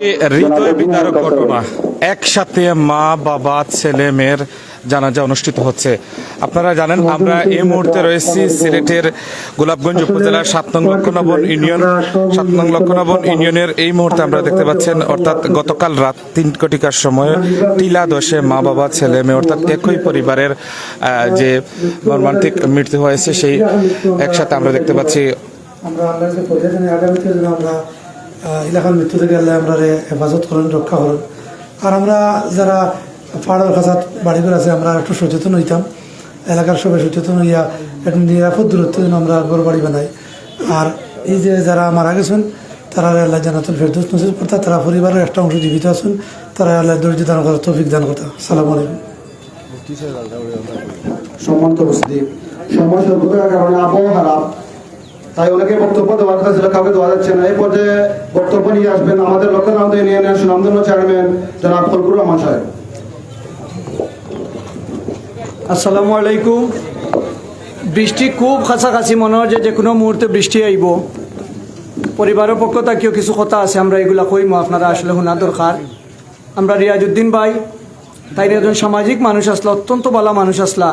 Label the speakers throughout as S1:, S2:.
S1: হৃদয় বিদারক ঘটনা। একসাথে মা বাবা ছেলে মেয়ের জানাজা অনুষ্ঠিত হচ্ছে। আপনারা জানেন আমরা এই মুহূর্তে রয়েছি সিলেটের গোলাপগঞ্জ উপজেলার সাত নং লক্ষণবন ইউনিয়ন। সাত নং লক্ষণবন ইউনিয়নের এই মুহূর্তে আমরা দেখতে পাচ্ছেন অর্থাৎ গতকাল রাত তিন কোটিকার সময় টিলা দশে মা বাবা ছেলে মেয়ে অর্থাৎ একই পরিবারের আহ, যে মর্মান্তিক মৃত্যু হয়েছে সেই একসাথে আমরা দেখতে পাচ্ছি।
S2: আমরা আল্লাহর কাছে পড়ে আগামীতে যেন আমরা এলাকার মৃত্যু থেকে আল্লাহ আমরা রে হেফাজত করেন রক্ষা করেন। আর আমরা যারা পাহাড়ের কাছে বাড়িঘর আছে আমরা একটু সচেতন হইতাম। এলাকার সবাই সচেতন হইয়া একটু নিরাপদ দূরত্ব যেন আমরা ঘর বাড়ি বানাই। আর এই যে যারা মারা গেছেন তারা আল্লাহ জানাতুল ফেরদৌস নসিব করতা তারা পরিবারের একটা অংশ জীবিত আছেন তারা আল্লাহ ধৈর্য দান করা তৌফিক দান করতা। সালাম আলাইকুম।
S3: সম্মানিত উপস্থিতি। সময় স্বল্পতার কারণে আবহাওয়া খারাপ। তাই অনেকে বক্তব্য দেওয়ার কথা ছিল, কাউকে দেওয়া যাচ্ছে না। এই পর্যায়ে বক্তব্য নিয়ে আসবেন আমাদের লক্ষ্যনাথ ইউনিয়নের সুনামধন্য চেয়ারম্যান জনাব ফলকুর রহমান সাহেব।
S4: আসসালামু আলাইকুম। বৃষ্টি খুব কাছাকাছি মনে হয় যে যে কোনো মুহূর্তে বৃষ্টি আইব। পরিবারের পক্ষ থেকেও কিছু কথা আছে, আমরা এগুলা কইমো, আপনারা আসলে শোনা দরকার। আমরা রিয়াজউদ্দিন ভাই তাই একজন সামাজিক মানুষ আসলা, অত্যন্ত ভালো মানুষ আসলা,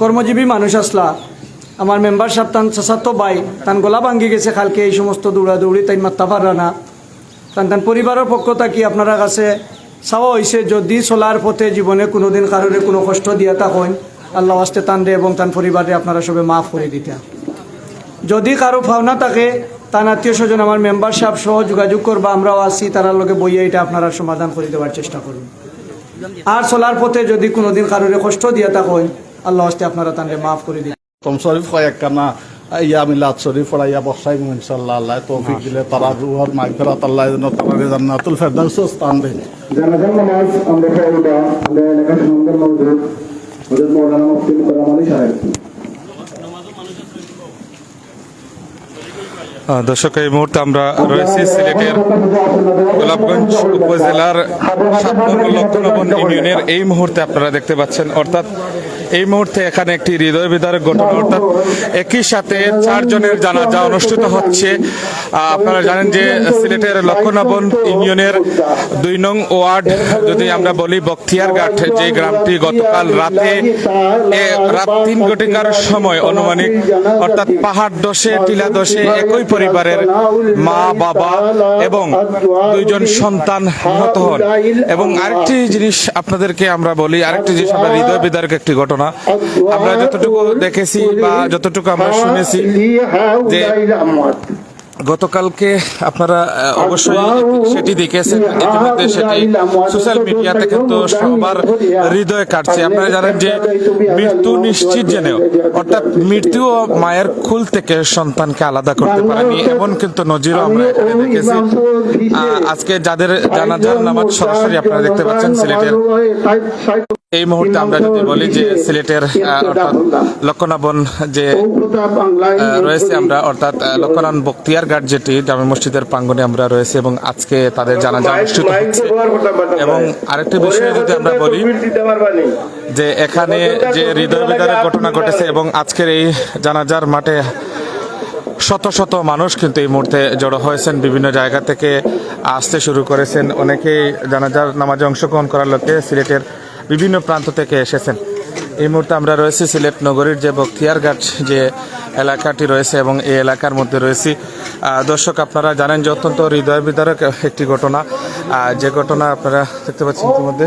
S4: কর্মজীবী মানুষ আসলা। আমার মেম্বার সাহেব তান চাচাতো ভাই, তান গলা ভাঙ্গি গেছে কালকে এই সমস্ত দৌড়াদৌড়ি, তাই মাত্তা পারা না। তান তান পরিবারের পক্ষ থাকি আপনারা কাছে চাওয়া হয়েছে যদি চলার পথে জীবনে কোনোদিন কারোরে কোনো কষ্ট দিয়া থাকেন, আল্লাহ আসতে তান দে এবং তান পরিবারে আপনারা সবে মাফ করে দিতা। যদি কারও ভাবনা থাকে তার আত্মীয় স্বজন, আমার মেম্বার সাহেব সহ যোগাযোগ করবা, আমরাও আসি তারার লগে বইয়ে এটা আপনারা সমাধান করে দেওয়ার চেষ্টা করুন। আর চলার পথে যদি কোনোদিন কারোরে কষ্ট দিয়া তা থাকেন, আল্লাহ আসতে আপনারা তানরে মাফ করে দিন।
S5: তম শরীফ কানা। ইয়া মিলাদ শরীফ পড়াইয়া বসাই ইনশাল্লাহ আল্লাহ তৌফিক দিলে তারা রুহর মাগফিরাত আল্লাহ যেন তারা জান্নাতুল ফেরদাউস স্থান
S3: জানাজার নামাজ আমরা আমরা মুফতি মুকররম আলী সাহেব।
S1: দর্শক এই মুহূর্তে আমরা রয়েছি সিলেটের গোলাপগঞ্জ উপজেলার সাত নম্বর লক্ষণবন ইউনিয়নের। এই মুহূর্তে আপনারা দেখতে পাচ্ছেন অর্থাৎ এই মুহূর্তে এখানে একটি হৃদয় বিদারক ঘটনা, অর্থাৎ একই সাথে চারজনের জানাজা অনুষ্ঠিত হচ্ছে। আপনারা জানেন যে সিলেটের লক্ষণবন ইউনিয়নের দুই নং ওয়ার্ড, যদি আমরা বলি বখতিয়ারঘাট, যে গ্রামটি গতকাল রাতে রাত তিন ঘটিকার সময় অনুমানিক, অর্থাৎ পাহাড় দশে, টিলা দশে একই পরিবারের মা, বাবা এবং দুইজন সন্তান নিহত হন। এবং আরেকটি জিনিস আপনাদেরকে আমরা বলি, আরেকটি জিনিস আমরা হৃদয় বিদারক একটি ঘটনা আমরা যতটুকু দেখেছি বা যতটুকু আমরা শুনেছি যে গতকালকে আপনারা অবশ্যই সেটি দেখেছেন। ইতিমধ্যে সেটি সোশ্যাল মিডিয়াতে কিন্তু সবার হৃদয় কাটছে। আপনারা জানেন যে মৃত্যু নিশ্চিত জেনেও অর্থাৎ মৃত্যু মায়ের খুল থেকে সন্তানকে আলাদা করতে পারেনি। এমন কিন্তু নজিরও আমরা এখানে দেখেছি। আজকে যাদের জানাজার নামাজ সরাসরি আপনারা দেখতে পাচ্ছেন সিলেটের এই মুহূর্তে আমরা যদি বলি যে সিলেটের অর্থাৎ লক্ষণাবন যে রয়েছে আমরা অর্থাৎ আহ, লক্ষণান বক্তিয়ার ঘাট যেটি জামে মসজিদের প্রাঙ্গনে আমরা রয়েছে এবং আজকে তাদের জানাজা অনুষ্ঠিত হচ্ছে। এবং আরেকটি বিষয় যদি আমরা বলি যে এখানে যে হৃদয় বিদারের ঘটনা ঘটেছে এবং আজকের এই জানাজার মাঠে শত শত মানুষ কিন্তু এই মুহূর্তে জড়ো হয়েছেন বিভিন্ন জায়গা থেকে আসতে শুরু করেছেন। অনেকেই জানাজার নামাজে অংশগ্রহণ করার লক্ষ্যে সিলেটের বিভিন্ন প্রান্ত থেকে এসেছেন। এই মুহূর্তে আমরা রয়েছি সিলেট নগরীর যে বখতিয়ারঘাট যে এলাকাটি রয়েছে এবং এই এলাকার মধ্যে রয়েছি। দর্শক, আপনারা জানেন যে অত্যন্ত হৃদয় বিদারক একটি ঘটনা। যে ঘটনা আপনারা দেখতে পাচ্ছেন ইতিমধ্যে।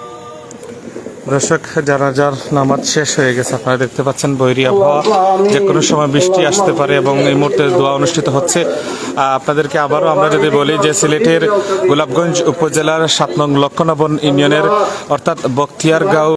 S1: দর্শক, জানাজার নামাজ শেষ হয়ে গেছে। আপনারা দেখতে পাচ্ছেন বৈরী আবহাওয়া যে কোনো সময় বৃষ্টি আসতে পারে এবং এই মুহূর্তে দোয়া অনুষ্ঠিত হচ্ছে। আপনাদেরকে আবারও আমরা যদি বলি যে সিলেটের গোলাপগঞ্জ উপজেলার সাত নং লক্ষণবন ইউনিয়নের, অর্থাৎ বখতিয়ারগাঁও